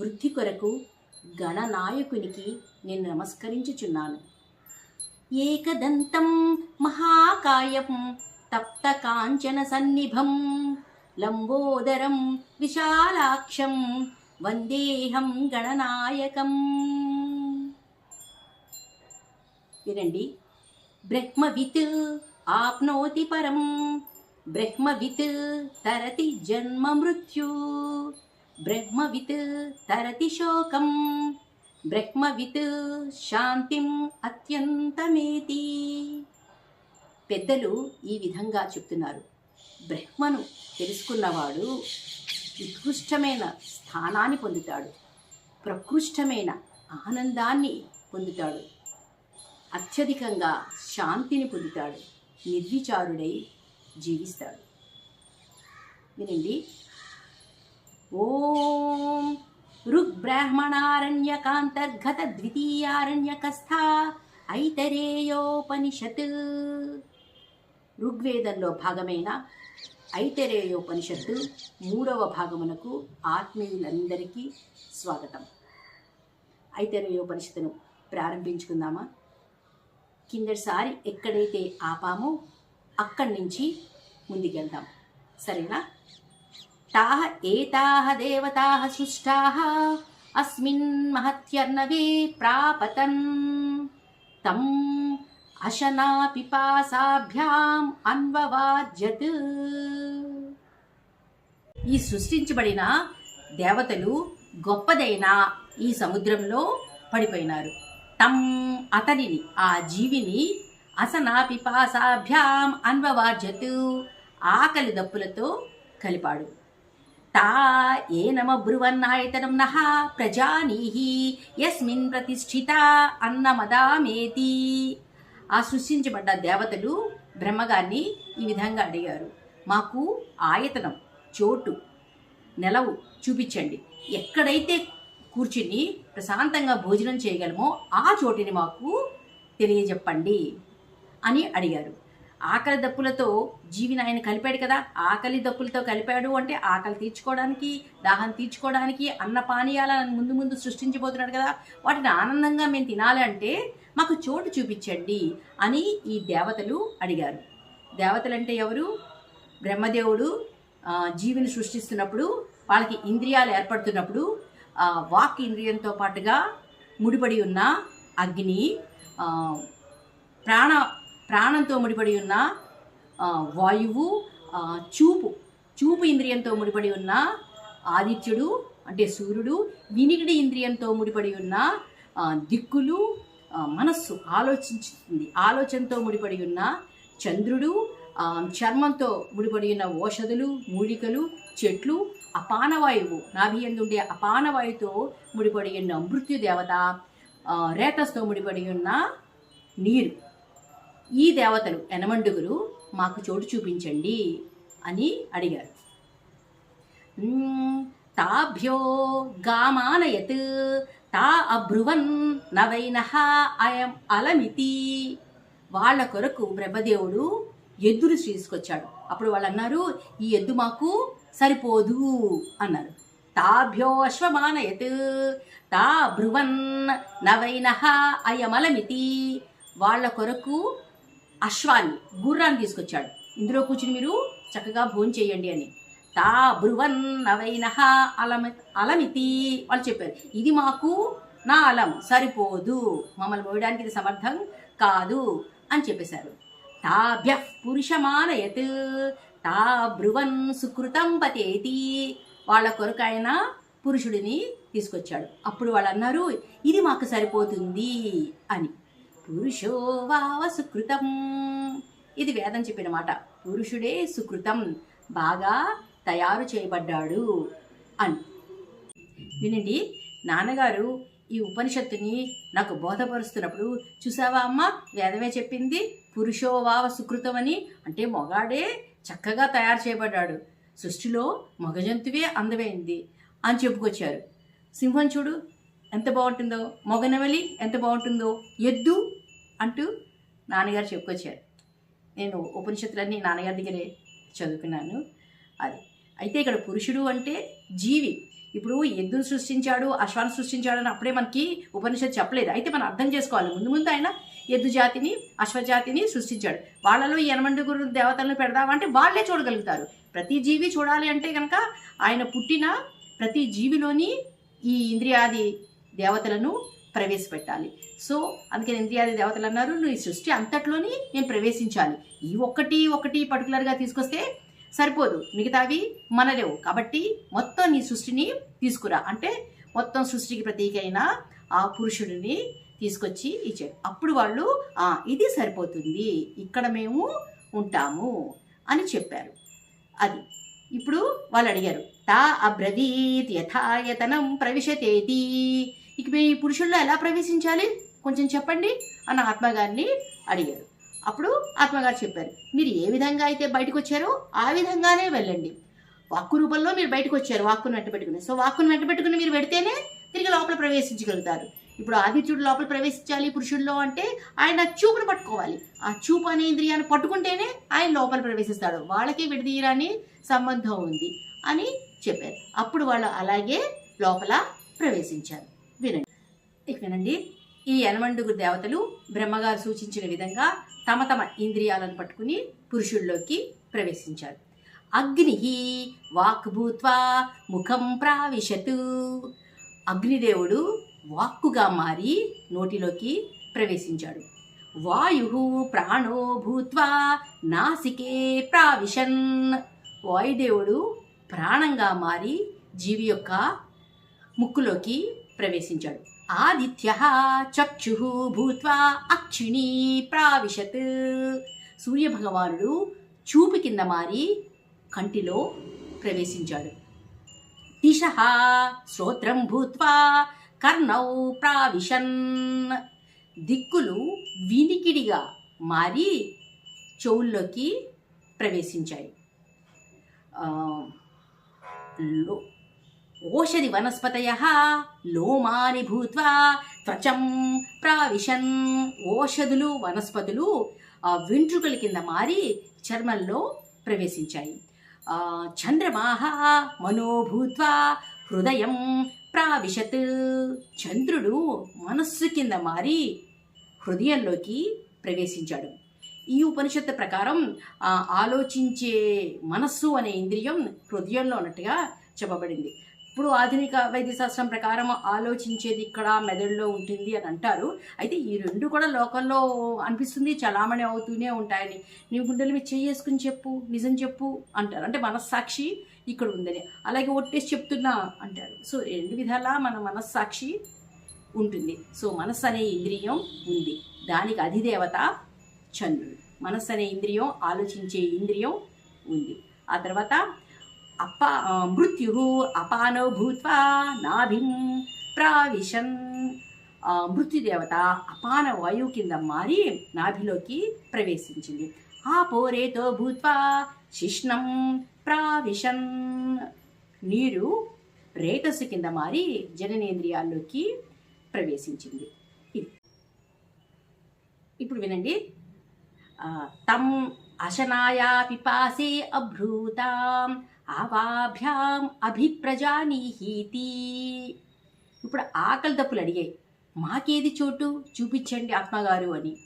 వృద్ధి కొరకు గణనాయకునికి నేను నమస్కరించుచున్నాను. ఏకదంతం మహాకాయం తప్త కాంచన సన్నిభం లంబోదరం విశాలాక్షం వందేహం గణనాయకం. వినండి. బ్రహ్మవిత్ ఆప్నోతి పరం బ్రహ్మవిత్ తరతి జన్మ మృత్యు. బ్రహ్మవిత్ తరతి శోకం బ్రహ్మవిత్ శాంతిం అత్యంతమేతి. పెద్దలు ఈ విధంగా చెప్తున్నారు. బ్రహ్మను తెలుసుకున్నవాడు ఉత్కృష్టమైన స్థానాన్ని పొందుతాడు. ప్రకృష్టమైన ఆనందాన్ని పొందుతాడు. అత్యధికంగా శాంతిని పొందుతాడు. నిర్విచారుడై జీవిస్తాడు. వినండి. ఓం ఋగ్బ్రాహ్మణారణ్యకాంతర్గత ద్వితీయారణ్యకస్థ ఐతరేయోపనిషత్ ఋగ్వేదంలో భాగమైన ఐతరేయోపనిషత్తు మూడవ భాగమునకు ఆత్మీయులందరికీ స్వాగతం. ఐతరేయోపనిషత్తును ప్రారంభించుకుందామా? కిందటిసారి ఎక్కడైతే ఆపామో అక్కడి నుంచి ముందుకెళ్దాం. సరేనా? ताः एताः देवताः सृष्टाः అస్మిన్ महत्यर्णवे ప్రాపతన్ తం అశనా పిపాసాభ్యాం అన్వవాజ్యత్ ఈ సృష్టించబడిన దేవతలు గొప్పదైన ఈ సముద్రంలో పడిపోయినారు. తం అతనిని ఆ జీవిని అసనా పిపాసాభ్యాం అన్వవార్జతు ఆకలి దప్పులతో కలిపాడు. తా ఏనమ బ్రువన్నాయతనం నః ప్రజానీహి యస్మిన్ ప్రతిష్ఠిత అన్నమదామేతి ఆ సృష్టించబడ్డ దేవతలు బ్రహ్మగారిని ఈ విధంగా అడిగారు. మాకు ఆయతనం చోటు నెలవు చూపించండి. ఎక్కడైతే కూర్చుని ప్రశాంతంగా భోజనం చేయగలమో ఆ చోటిని మాకు తెలియజెప్పండి అని అడిగారు. ఆకలి దప్పులతో జీవిని ఆయన కలిపాడు కదా ఆకలి దప్పులతో కలిపాడు అంటే ఆకలి తీర్చుకోవడానికి దాహం తీర్చుకోవడానికి అన్న పానీయాలను ముందు ముందు సృష్టించబోతున్నాడు కదా. వాటిని ఆనందంగా మేము తినాలి అంటే మాకు చోటు చూపించండి అని ఈ దేవతలు అడిగారు. దేవతలు అంటే ఎవరు? బ్రహ్మదేవుడు జీవిని సృష్టిస్తున్నప్పుడు వాళ్ళకి ఇంద్రియాలు ఏర్పడుతున్నప్పుడు వాక్ ఇంద్రియంతో పాటుగా ముడిపడి ఉన్న అగ్ని ప్రాణ ప్రాణంతో ముడిపడి ఉన్న వాయువు చూపు. చూపు ఇంద్రియంతో ముడిపడి ఉన్న ఆదిత్యుడు అంటే సూర్యుడు వినికిడి ఇంద్రియంతో ముడిపడి ఉన్న దిక్కులు మనస్సు ఆలోచించుతుంది. ఆలోచనతో ముడిపడి ఉన్న చంద్రుడు చర్మంతో ముడిపడి ఉన్న ఓషధులు మూలికలు చెట్లు అపానవాయువు నాభి ఉండే అపానవాయుతో ముడిపడి ఉన్న మృత్యుదేవత రేతస్తో ముడిపడి ఉన్న నీరు. ఈ దేవతలు ఎనమండుగురు మాకు చోటు చూపించండి అని అడిగారు. తాభ్యో గామానయత్ తా అభ్రువన్ నవైనహ అయం అలమితి వాళ్ళ కొరకు బ్రహ్మదేవుడు ఎద్దును తీసుకొచ్చాడు. అప్పుడు వాళ్ళు అన్నారు ఈ ఎద్దు మాకు సరిపోదు అన్నారు. తాభ్యో అశ్వమానయత్ తా భ్రువన్ నవైనహ అయమలమితి వాళ్ళ కొరకు అశ్వాన్ని గుర్రాన్ని తీసుకొచ్చాడు. ఇందులో కూర్చుని మీరు చక్కగా భోజనం చేయండి అని. తా భ్రువన్నవైన అలమి అలమితి వాళ్ళు చెప్పారు. ఇది మాకు నా అలం సరిపోదు. మమ్మల్ని మోయడానికి ఇది సమర్థం కాదు అని చెప్పేశారు. తాభ్య పురుషమానయత్ తా భ్రువన్ సుకృతం పతేతి. వాళ్ళ కొరకు ఆయన పురుషుడిని తీసుకొచ్చాడు. అప్పుడు వాళ్ళు అన్నారు ఇది మాకు సరిపోతుంది అని. పురుషో వావ సుకృతం ఇది వేదం చెప్పిన మాట. పురుషుడే సుకృతం. బాగా తయారు చేయబడ్డాడు అని. వినండి నాన్నగారు ఈ ఉపనిషత్తుని నాకు బోధపరుస్తున్నప్పుడు చూసావా అమ్మ? వేదమే చెప్పింది పురుషోవావ సుకృతం అని అంటే మొగాడే చక్కగా తయారు చేయబడ్డాడు. సృష్టిలో మగ జంతువే అందమైంది అని చెప్పుకొచ్చారు. సింహం చూడు ఎంత బాగుంటుందో. మొగనవలి ఎంత బాగుంటుందో. ఎద్దు అంటూ నాన్నగారు చెప్పుకొచ్చారు. నేను ఉపనిషత్తులన్నీ నాన్నగారి దగ్గరే చదువుకున్నాను. అది. అయితే ఇక్కడ పురుషుడు అంటే జీవి. ఇప్పుడు ఎద్దును సృష్టించాడు అశ్వాన్ని సృష్టించాడు అని అప్పుడే మనకి ఉపనిషత్తు చెప్పలేదు. అయితే మనం అర్థం చేసుకోవాలి. ముందు ముందు ఆయన ఎద్దు జాతిని అశ్వజాతిని సృష్టించాడు. వాళ్ళలో ఈ ఎనమండుగురు దేవతలను పెడదామంటే వాళ్ళే చూడగలుగుతారు. ప్రతి జీవి చూడాలి అంటే కనుక ఆయన పుట్టిన ప్రతి జీవిలోని ఈ ఇంద్రియాది దేవతలను ప్రవేశపెట్టాలి. సో అందుకని ఇంద్రియాది దేవతలు అన్నారు నువ్వు ఈ సృష్టి అంతట్లోని నేను ప్రవేశించాలి. ఈ ఒక్కటి ఒకటి పర్టికులర్గా తీసుకొస్తే సరిపోదు. మిగతావి మనలేవు. కాబట్టి మొత్తం నీ సృష్టిని తీసుకురా. అంటే మొత్తం సృష్టికి ప్రతీక ఆ పురుషుడిని తీసుకొచ్చి ఇచ్చాడు. అప్పుడు వాళ్ళు "ఆ, ఇది సరిపోతుంది. ఇక్కడ మేము ఉంటాము అని చెప్పారు. అది. ఇప్పుడు వాళ్ళు అడిగారు తా అబ్రవీత్ యథాయతనం ప్రవిశతేతి. ఇక మీ పురుషుల్లో ఎలా ప్రవేశించాలి? కొంచెం చెప్పండి అని ఆత్మగారిని అడిగారు అప్పుడు ఆత్మగారు చెప్పారు మీరు ఏ విధంగా అయితే బయటకు వచ్చారో ఆ విధంగానే వెళ్ళండి. వాక్కు రూపంలో మీరు బయటకు వచ్చారు వాక్కును వెంటబెట్టుకుని సో వాక్కును వెంటబెట్టుకుని మీరు పెడితేనే తిరిగి లోపల ప్రవేశించగలుగుతారు. ఇప్పుడు ఆదిత్యుడు లోపల ప్రవేశించాలి పురుషుల్లో అంటే ఆయన చూపును పట్టుకోవాలి. ఆ చూపు అనే ఇంద్రియాన్ని పట్టుకుంటేనే ఆయన లోపల ప్రవేశిస్తాడు. వాళ్ళకి విడదీయరాని సంబంధం ఉంది అని చెప్పారు. అప్పుడు వాళ్ళు అలాగే లోపల ప్రవేశించారు. వినండి. ఇక వినండి. ఈ ఎనమండుగురు దేవతలు బ్రహ్మగారు సూచించిన విధంగా తమ తమ ఇంద్రియాలను పట్టుకుని పురుషుల్లోకి ప్రవేశించారు. అగ్ని వాక్భూత్వా ముఖం ప్రావిశతు. అగ్నిదేవుడు వాక్కుగా మారి నోటిలోకి ప్రవేశించాడు. వాయు ప్రాణో భూత్వా నాసికే ప్రావిశన్. వాయుదేవుడు ప్రాణంగా మారి జీవి యొక్క ముక్కులోకి ప్రవేశించాడు. ఆదిత్య చక్షు భూత్వా అక్షిణి ప్రావిశత్. సూర్యభగవానుడు చూపు కింద మారి కంటిలో ప్రవేశించాడు. దిశ శ్రోత్రం భూత్వా కర్ణౌ ప్రావిశన్. దిక్కులు వినికిడిగా మారి చెవుల్లోకి ప్రవేశించాయి. లో- ఓషధి వనస్పతయ లోమాని భూత్వా త్వచం ప్రావిశన్। ఓషధులు వనస్పతులు ఆ, వెంట్రుకల కింద మారి చర్మంలో ప్రవేశించాయి. చంద్రమాహ మనోభూత్వా హృదయం ప్రావిశత్। చంద్రుడు మనస్సు కింద మారి హృదయంలోకి ప్రవేశించాడు. ఈ ఉపనిషత్తు ప్రకారం ఆలోచించే మనస్సు అనే ఇంద్రియం హృదయంలో ఉన్నట్టుగా చెప్పబడింది. ఇప్పుడు ఆధునిక వైద్యశాస్త్రం ప్రకారం ఆలోచించేది ఇక్కడ మెదడులో ఉంటుంది అని అంటారు. అయితే ఈ రెండు కూడా లోకల్లో అనిపిస్తుంది చలామణి అవుతూనే ఉంటాయని. నీ గుండెలు మీద చేసుకుని చెప్పు నిజం చెప్పు అంటారు. అంటే మనస్సాక్షి ఇక్కడ ఉందని. అలాగే ఒట్టేసి చెప్తున్నా అంటారు. సో రెండు విధాలా మన మనస్సాక్షి ఉంటుంది. సో మనస్సు అనే ఇంద్రియం ఉంది. దానికి అధిదేవత చంద్రుడు. మనస్సు అనే ఇంద్రియం ఆలోచించే ఇంద్రియం ఉంది. ఆ తర్వాత అప్ప మృత్యు అపానో భూత్వా నాభిం ప్రావిశన్ మృత్యుదేవత అపాన వాయువు కింద మారి నాభిలోకి ప్రవేశించింది. ఆ పోరేతో భూత్వా శిష్ణం ప్రావిశన్ నీరు రేతస్సు కింద మారి జననేంద్రియాల్లోకి ప్రవేశించింది. ఇది. ఇప్పుడు వినండి. తమ్ తం అశనాయా పిపాసే అభ్రూతాం ఆవాభ్యాం అభిప్రజానీహీతి ఇప్పుడు ఆకలి దప్పులు అడిగాయి మాకేది చోటు? చూపించండి ఆత్మగారు అని.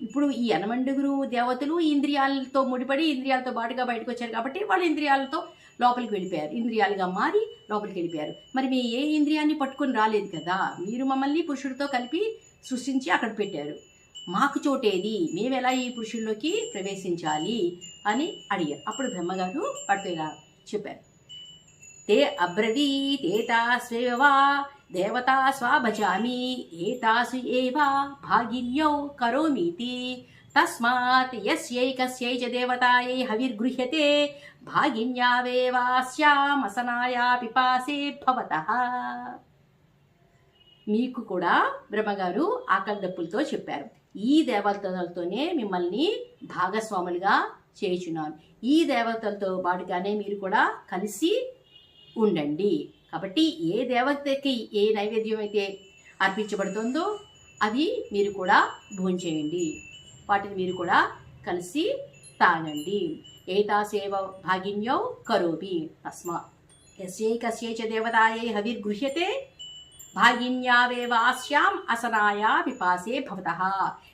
ఇప్పుడు ఈ యనమండుగురు దేవతలు ఇంద్రియాలతో ముడిపడి ఇంద్రియాలతో బాటుగా బయటకు వచ్చారు కాబట్టి వాళ్ళ ఇంద్రియాలతో లోపలికి వెళ్ళిపోయారు. ఇంద్రియాలుగా మారి లోపలికి వెళ్ళిపోయారు. మరి మీ ఏ ఇంద్రియాన్ని పట్టుకొని రాలేదు కదా? మీరు మమ్మల్ని పురుషుడితో కలిపి సృష్టించి అక్కడ పెట్టారు. మాకు చోటేది మేమెలా ఈ పురుషుల్లోకి ప్రవేశించాలి అని అడిగారు. అప్పుడు బ్రహ్మగారు వాటితో ఇలా చెప్పారు. తే అబ్రవీతేతాస్వేవా దేవతా స్వాభజామి ఏతాసు ఏవా భాగిన్యౌ కరోమీతి తస్మాత్ యస్యైకస్యై చ దేవతాయై హవిర్గృహ్యతే భాగిన్యావేవాస్యామసనాయా పిపాసే భవతః. మీకు కూడా బ్రహ్మగారు ఆకలి దప్పులతో చెప్పారు. ఈ దేవతలతోనే మిమ్మల్ని భాగస్వాములుగా చేయుచున్నాను. ఈ దేవతలతో పాటుగానే మీరు కూడా కలిసి ఉండండి. కాబట్టి ఏ దేవతకి ఏ నైవేద్యం అయితే అర్పించబడుతుందో అది మీరు కూడా భోంచేయండి. వాటిని మీరు కూడా కలిసి తాగండి. ఏతా సేవ భాగిన్యౌ కరోమి తస్మా. యస్యైకస్యై చ దేవతాయై హవిర్గృహ్యతే భాగిన్యావేవాస్యాం అసనాయా విపాసే భవత.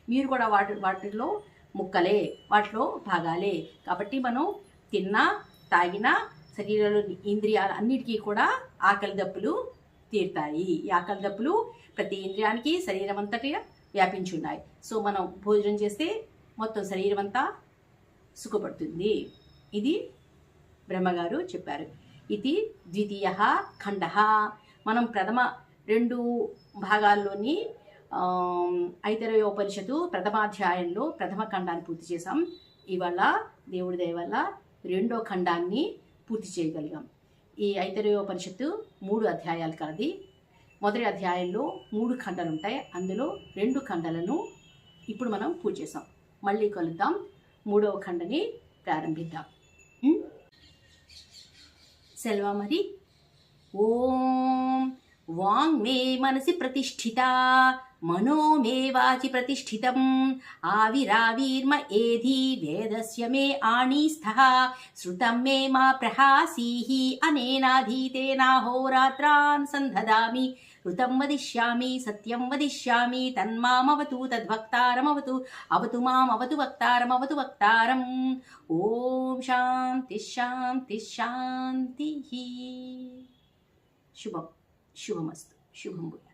మీరు కూడా వాటి వాటిలో ముక్కలే వాటిలో భాగాలే. కాబట్టి మనం తిన్నా తాగినా శరీరంలోని ఇంద్రియాలు అన్నిటికీ కూడా ఆకలి దప్పులు తీరుతాయి. ఈ ఆకలి దప్పులు ప్రతి ఇంద్రియానికి శరీరం అంతటి వ్యాపించి ఉన్నాయి. సో మనం భోజనం చేస్తే మొత్తం శరీరం అంతా సుఖపడుతుంది. ఇది బ్రహ్మగారు చెప్పారు. ఇది ద్వితీయ ఖండ. మనం ప్రథమ రెండు భాగాల్లోని ఐతరయోపనిషత్తు ప్రథమాధ్యాయంలో ప్రథమ ఖండాన్ని పూర్తి చేసాం ఇవాళ దేవుడి దయ వల్ల రెండో ఖండాన్ని పూర్తి చేయగలిగాం. ఈ ఐతరయోపనిషత్తు మూడు అధ్యాయాలు కలది మొదటి అధ్యాయంలో మూడు ఖండలు ఉంటాయి అందులో రెండు ఖండలను ఇప్పుడు మనం పూజ చేసాం మళ్ళీ కలుద్దాం. మూడవ ఖండని ప్రారంభిద్దాం. ఉం? సెల్వా మరి ఓం వాంగ్ మే మనసి ప్రతిష్ఠిత మనో మే వాచి ప్రతిష్ఠితం ఆవిరావిర్మ ఏధి వేదస్య మే ఆణీస్థ శృతం మే మా ప్రహాసీః అనేనాధీతేనాహోరాత్రాన్ సందదామి ఋతం వదిష్యామి సత్యం వదిష్యామి తన్మామవతు తద్వక్తారమవతు అవతు మాం అవతు వక్తారమవతు వక్తారం ఓం శాంతి శాంతి శాంతి శుభం शुभमस्त. शुभम बोला.